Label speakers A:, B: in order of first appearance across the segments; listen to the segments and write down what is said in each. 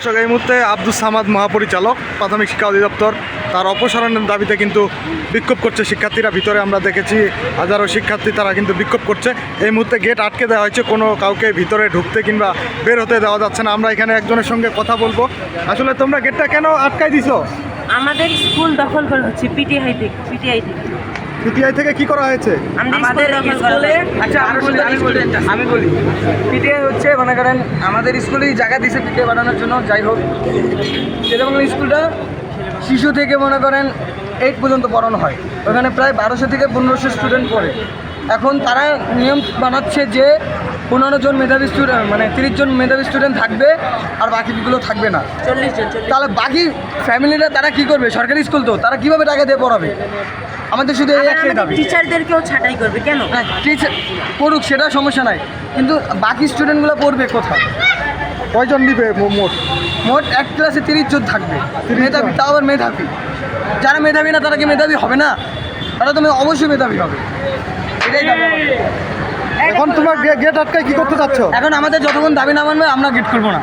A: দর্শক, এই মুহূর্তে আব্দুল সামাদ মহাপরিচালক, প্রাথমিক শিক্ষা অধিদপ্তর, তার অপসারণের দাবিতে কিন্তু বিক্ষোভ করছে শিক্ষার্থীরা। ভিতরে আমরা দেখেছি হাজারো শিক্ষার্থী তারা কিন্তু বিক্ষোভ করছে। এই মুহূর্তে গেট আটকে দেওয়া হয়েছে, কোনো কাউকে ভিতরে ঢুকতে কিংবা বের হতে দেওয়া যাচ্ছে না। আমরা এখানে একজনের সঙ্গে কথা বলব। আসলে তোমরা গেটটা কেন আটকাই দিছো?
B: আমাদের স্কুল দখল করা হচ্ছে, পিটিআই থেকে পিটিআই থেকে।
A: পিটিআই থেকে কি করা হয়েছে?
B: আমাদের স্কুল
C: আচ্ছা আমি বলি আমি বলি আমি বলি। পিটিআই হচ্ছে মনে করেন আমাদের স্কুলেই জায়গা দিছে পিটিআই বানানোর জন্য যাই হোক। যেরকম স্কুলটা শিশু থেকে মনে করেন এইট পর্যন্ত পড়ানো হয়। ওখানে প্রায় বারোশো থেকে পনেরোশো স্টুডেন্ট পড়ে। এখন তারা নিয়ম বানাচ্ছে যে পনেরো জন মেধাবী স্টুডেন্ট মানে তিরিশ জন মেধাবী স্টুডেন্ট থাকবে আর বাকিগুলো থাকবে না।
B: চল্লিশ জন
C: তাহলে বাকি ফ্যামিলিরা তারা কি করবে? সরকারি স্কুল তো তারা কীভাবে টাকা দিয়ে পড়াবে? আমাদের শুধু এই একটাই দাবি।
B: টিচারদেরকেও ছাঁটাই করবে কেন?
C: হ্যাঁ টিচার পড়ুক সেটা সমস্যা নাই। কিন্তু বাকি স্টুডেন্টগুলো পড়বে কোথায়?
A: কয়জন নিবে মো- মোট?
C: মোট এক ক্লাসে তিরিশ জন থাকবে।
A: 30 জন।
C: মেধাবী তাও আবার মেধাবী। যারা মেধাবী না তারা কি মেধাবী হবে না? তারা তুমি অবশ্যই মেধাবী হবে। এটাই দাবি।
A: এখন তোমার গেট আটকায় কি করতে চাচ্ছ?
C: এখন আমাদের যতক্ষণ দাবি না মানবে আমরা গেট খুলবো না।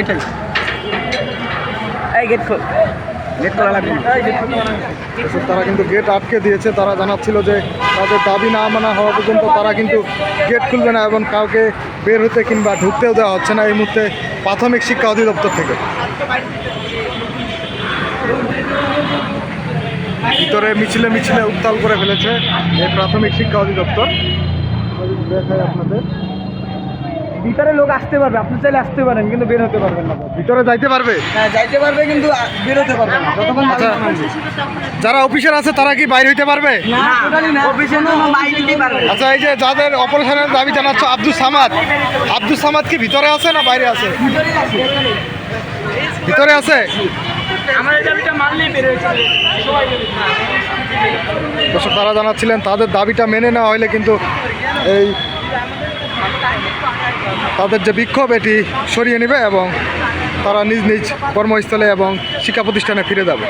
C: এটাই। এই গেট খোল। গেট লাগবে।
A: তারা কিন্তু গেট আটকে দিয়েছে তারা জানাচ্ছিল যে তাদের দাবি না মানা হওয়া পর্যন্ত তারা কিন্তু গেট খুলবে না এবং কাউকে বের হতে কিংবা ঢুকতেও দেওয়া হচ্ছে না এই মুহূর্তে প্রাথমিক শিক্ষা অধিদপ্তর থেকে। ভিতরে মিছিলে মিছিলে উত্তাল করে ফেলেছে এই প্রাথমিক শিক্ষা অধিদপ্তর। দেখায় আপনাদের।
C: ভিতরে লোক আসতে পারবে আপনি চাইলে আসতে পারেন কিন্তু বের হতে পারবেন না।
A: ভিতরে যাইতে পারবে?
C: হ্যাঁ যাইতে পারবে কিন্তু বের হতে পারবে না। যতক্ষণ মানবে।
A: যারা অফিসার আছে তারা কি বাইরে হইতে পারবে?
C: না টোটালি বাইরে পারবে
A: আচ্ছা এই যে যাদের অপারেশনের দাবি জানাচ্ছ আব্দুল সামাদ আব্দুল সামাদ কি ভিতরে আছে না বাইরে আছে? ভিতরে আছে?
C: আমাদের দাবিটা মানলেই বের হয়ে যাবে
A: দর্শক তারা জানাচ্ছিলেন তাদের দাবিটা মেনে নেওয়া হইলে কিন্তু এই তাদের যে বিক্ষোভ, এটি সরিয়ে নেবে এবং তারা নিজ নিজ কর্মস্থলে এবং শিক্ষা প্রতিষ্ঠানে ফিরে যাবে।